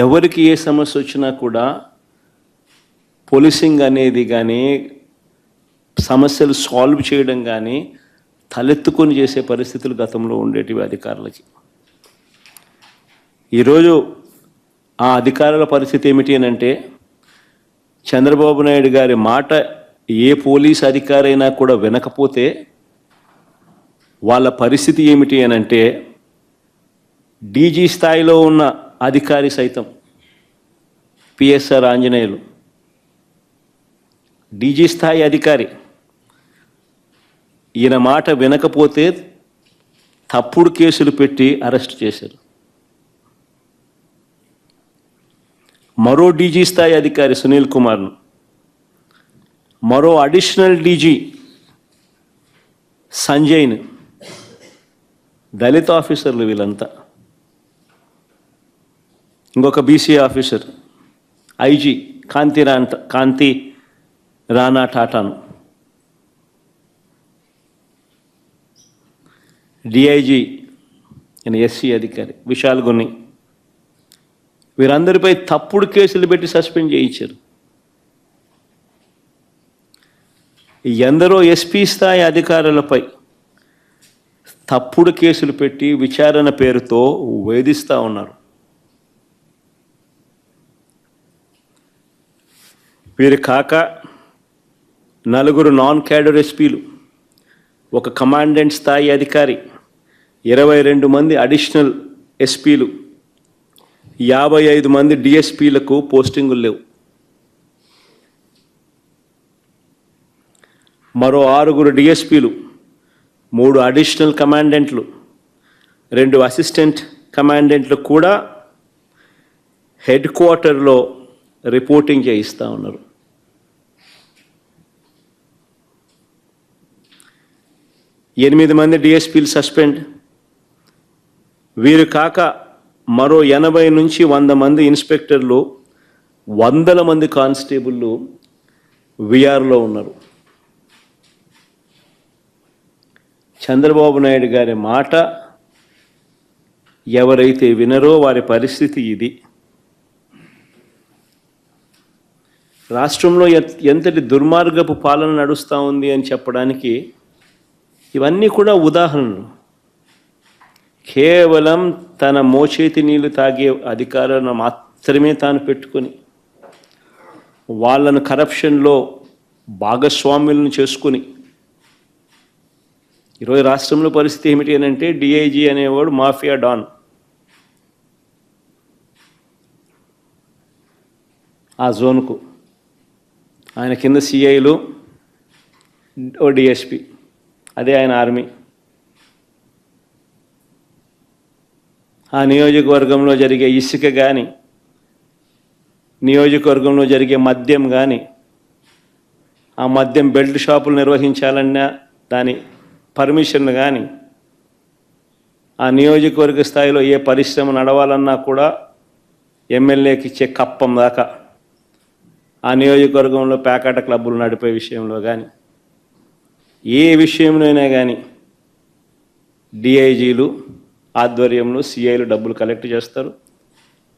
ఎవరికి ఏ సమస్య వచ్చినా కూడా పోలీసింగ్ అనేది కానీ సమస్యలు సాల్వ్ చేయడం కానీ తలెత్తుకొని చేసే పరిస్థితులు గతంలో ఉండేటివి అధికారులకి. ఈరోజు ఆ అధికారుల పరిస్థితి ఏమిటి అని అంటే చంద్రబాబు నాయుడు గారి మాట ఏ పోలీస్ అధికారైనా కూడా వినకపోతే వాళ్ళ పరిస్థితి ఏమిటి అని అంటే డీజీ స్థాయిలో ఉన్న అధికారి సైతం పిఎస్ఆర్ ఆంజనేయులు డీజీ స్థాయి అధికారి. ఈయన మాట వినకపోతే తప్పుడు కేసులు పెట్టి అరెస్ట్ చేశారు. మరో డీజీ స్థాయి అధికారి సునీల్ కుమార్ను మరో అడిషనల్ డీజీ సంజయ్ను దళిత ఆఫీసర్లు వీళ్ళంతా. ఇంకొక బీసీ ఆఫీసర్ ఐజీ కాంతి రా కాంతి రానా టాటాను డిఐజీ ఆయన ఎస్సీ అధికారి విశాల్ గుని వీరందరిపై తప్పుడు కేసులు పెట్టి సస్పెండ్ చేయించారు. ఎందరో ఎస్పీ స్థాయి అధికారులపై తప్పుడు కేసులు పెట్టి విచారణ పేరుతో వేధిస్తూ ఉన్నారు. వీరు కాక నలుగురు నాన్ క్యాడర్ ఎస్పీలు ఒక కమాండెంట్ స్థాయి అధికారి ఇరవై రెండు మంది అడిషనల్ ఎస్పీలు యాభై ఐదు మంది డిఎస్పీలకు పోస్టింగులు లేవు. మరో ఆరుగురు డిఎస్పీలు మూడు అడిషనల్ కమాండెంట్లు రెండు అసిస్టెంట్ కమాండెంట్లు కూడా హెడ్ క్వార్టర్లో రిపోర్టింగ్ చేయిస్తూ ఉన్నారు. ఎనిమిది మంది డిఎస్పీలు సస్పెండ్. వీరు కాక మరో ఎనభై నుంచి వంద మంది ఇన్స్పెక్టర్లు వందల మంది కానిస్టేబుళ్ళు విఆర్లో ఉన్నారు. చంద్రబాబు నాయుడు గారి మాట ఎవరైతే వినరో వారి పరిస్థితి ఇది. రాష్ట్రంలో ఎంతటి దుర్మార్గపు పాలన నడుస్తూ ఉంది అని చెప్పడానికి ఇవన్నీ కూడా ఉదాహరణలు. కేవలం తన మోచేతి నీళ్ళు తాగే అధికారాలను మాత్రమే తాను పెట్టుకొని వాళ్ళను కరప్షన్లో భాగస్వాములను చేసుకుని ఈరోజు రాష్ట్రంలో పరిస్థితి ఏమిటి అని అంటే డిఐజీ అనేవాడు మాఫియా డాన్. ఆ జోన్కు ఆయన కింద సిఐలు ఓ డిఎస్పి అదే ఆయన ఆర్మీ. ఆ నియోజకవర్గంలో జరిగే ఇసుక కానీ నియోజకవర్గంలో జరిగే మద్యం కానీ ఆ మద్యం బెల్ట్ షాపులు నిర్వహించాలన్నా దాని పర్మిషన్లు కానీ ఆ నియోజకవర్గ స్థాయిలో ఏ పరిశ్రమ నడవాలన్నా కూడా ఎమ్మెల్యేకి ఇచ్చే కప్పం దాకా. ఆ నియోజకవర్గంలో పేకాట క్లబ్బులు నడిపే విషయంలో కానీ ఏ విషయంలోనైనా కానీ డిఐజీలు ఆధ్వర్యంలో సిఐలు డబ్బులు కలెక్ట్ చేస్తారు.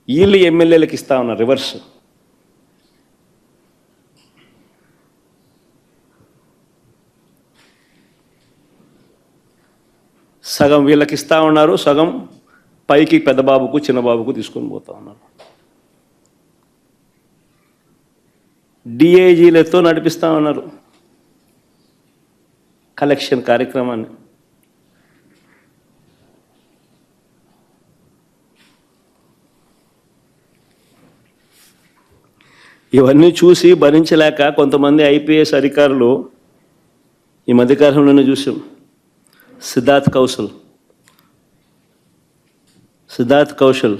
వీళ్ళు ఎమ్మెల్యేలకు ఇస్తా ఉన్నారు రివర్స్. సగం వీళ్ళకి ఇస్తా ఉన్నారు సగం పైకి పెద్ద బాబుకు చిన్న బాబుకు తీసుకొని పోతా ఉన్నారు. డిఐజీలతో నడిపిస్తా ఉన్నారు. కలెక్షన్ కార్యక్రమాన్ని. ఇవన్నీ చూసి భరించలేక కొంతమంది ఐపీఎస్ అధికారులు ఈ మధ్యకాలంలోనే చూసాం Siddharth Kaushal. Siddharth Kaushal.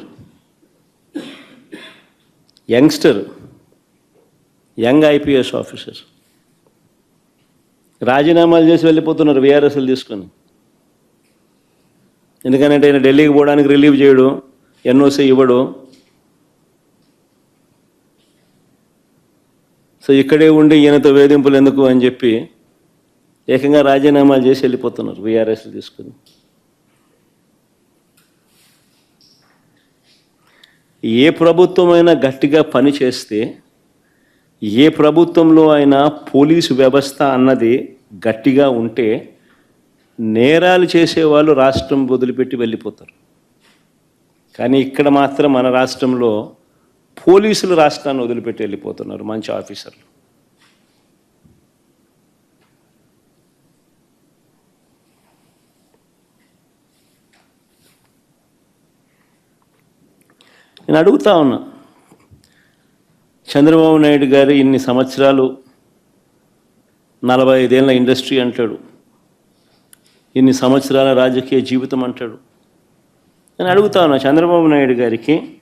Youngster. Young IPS officer రాజీనామాలు చేసి వెళ్ళిపోతున్నారు విఆర్ఎస్ఎల్ తీసుకొని. ఎందుకంటే ఆయన ఢిల్లీకి పోవడానికి రిలీవ్ చేయడు ఎన్ఓసి ఇవ్వడు. సో ఇక్కడే ఉండి ఈయనతో వేధింపులు ఎందుకు అని చెప్పి ఏకంగా రాజీనామాలు చేసి వెళ్ళిపోతున్నారు విఆర్ఎస్ తీసుకుని. ఏ ప్రభుత్వమైనా గట్టిగా పని చేస్తే ఏ ప్రభుత్వంలో అయినా పోలీసు వ్యవస్థ అన్నది గట్టిగా ఉంటే నేరాలు చేసేవాళ్ళు రాష్ట్రం వదిలిపెట్టి వెళ్ళిపోతారు. కానీ ఇక్కడ మాత్రం మన రాష్ట్రంలో పోలీసులు రాష్ట్రాన్ని వదిలిపెట్టి వెళ్ళిపోతున్నారు మంచి ఆఫీసర్లు. నేను అడుగుతా ఉన్నా చంద్రబాబు నాయుడు గారు ఇన్ని సంవత్సరాలు నలభై ఐదేళ్ళ ఇండస్ట్రీ అంటాడు. ఇన్ని సంవత్సరాల రాజకీయ జీవితం అంటాడు. నేను అడుగుతా చంద్రబాబు నాయుడు గారికి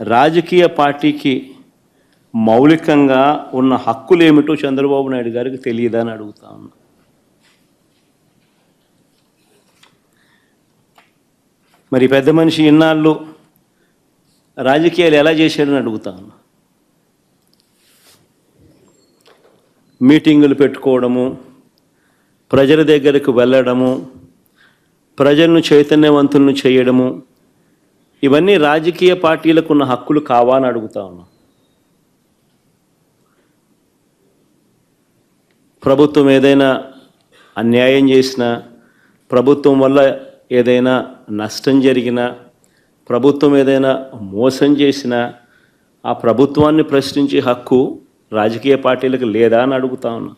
రాజకీయ పార్టీకి మౌలికంగా ఉన్న హక్కులు ఏమిటో చంద్రబాబు నాయుడు గారికి తెలియదా అని అడుగుతా ఉన్నా. మరి పెద్ద మనిషి ఇన్నాళ్ళు రాజకీయాలు ఎలా చేశాడని అడుగుతా ఉన్నా. మీటింగులు పెట్టుకోవడము ప్రజల దగ్గరకు వెళ్ళడము ప్రజలను చైతన్యవంతులను చేయడము ఇవన్నీ రాజకీయ పార్టీలకు ఉన్న హక్కులు కావాలని అడుగుతా ఉన్నా. ప్రభుత్వం ఏదైనా అన్యాయం చేసినా ప్రభుత్వం వల్ల ఏదైనా నష్టం జరిగినా ప్రభుత్వం ఏదైనా మోసం చేసినా ఆ ప్రభుత్వాన్ని ప్రశ్నించే హక్కు రాజకీయ పార్టీలకు లేదా అని అడుగుతా ఉన్నా.